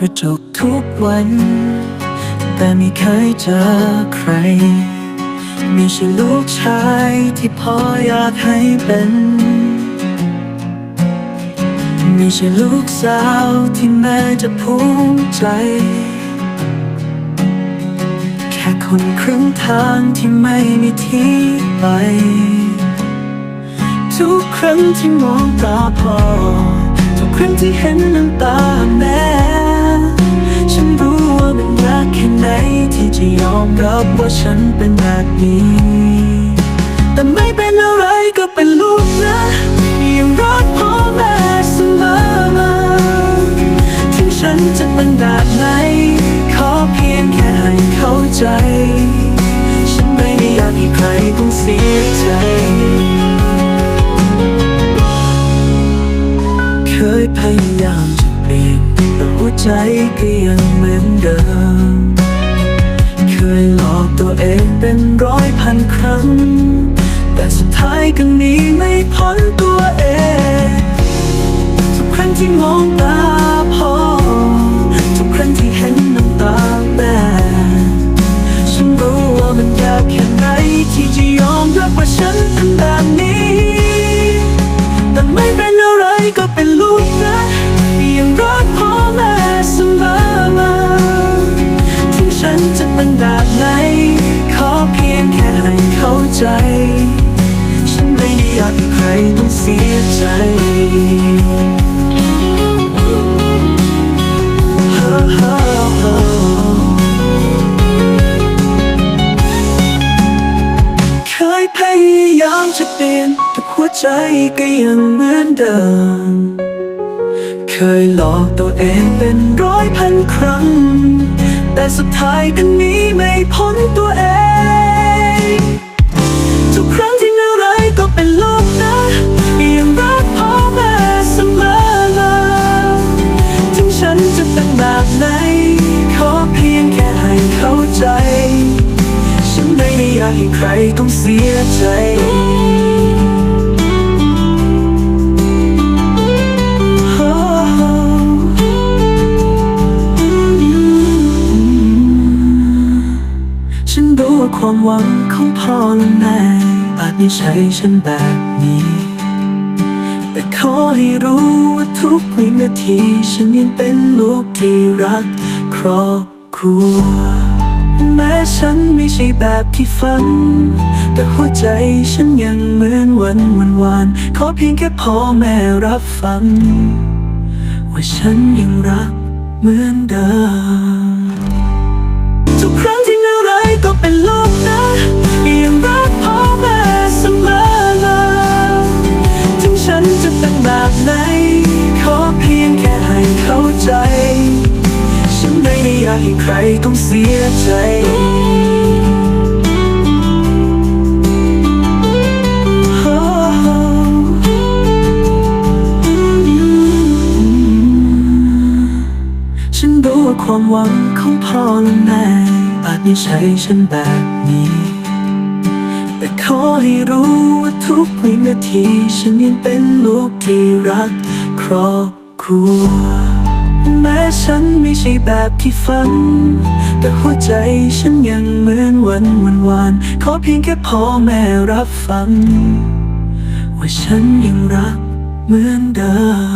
กระจกทุกวัน แต่ไม่เคยเจอใครไม่ใช่ลูกชายที่พ่ออยากให้เป็นไม่ใช่ลูกสาวที่แม่จะภูมิใจ แค่คนครึ่งทางที่ไม่มีที่ไป ทุกครั้งที่มองตาพ่อทุกครั้งที่เห็นน้ำตาแม่ จะยอมรับว่าฉันเป็นแบบนี้ แต่ไม่เป็นอะไรก็เป็นลูกนะยังรักพ่อแม่เสมอมาถึงฉันจะเป็นแบบไหน ขอเพียงแค่ให้เข้าใจ ฉันไม่ได้อยากให้ใครต้องเสียใจเคยพยายามจะเปลี่ยนแต่หัวใจก็ยังเหมือนเดิม เองเป็นร้อยพันครั้ง แต่สุดท้ายก็หนีไม่พ้นตัวเอง ทุกครั้งที่มองตา ใจเคยพยายามจะเปลี่ยนแต่หัวใจก็ยังเหมือนเดิม เคยหลอกตัวเองเป็นร้อยพันครั้ง แต่สุดท้ายก็หนีไม่พ้นตัวเองากให้ใครต้องเสียใจฉันรู้ว่าความหวังของพ่อและแม่อาจไม่ใช่ฉันแบบนี้ แต่ขอให้รู้ว่าทุกวินาที ฉันยังเป็นลูกที่รักครอบครัว แม้ฉันไม่ใช่แบบที่ฝัน แต่หัวใจฉันยังเหมือนวันวันวาน ขอเพียงแค่พ่อแม่รับฟัง ว่าฉันยังรักเหมือนเดิม ให้ใครต้องเสียใจฉันรู้ว่าความหวังของพ่อและแม่อาจไม่ใช่ฉันแบบนี้ แต่ขอให้รู้ว่าทุกวินาที ฉันยังเป็นลูกที่รักครอบครัว แม้ฉันไม่ใช่แบบที่ฝัน แต่หัวใจฉันยังเหมือนวันวันวานขอเพียงแค่พ่อแม่รับฟัง ว่าฉันยังรักเหมือนเดิม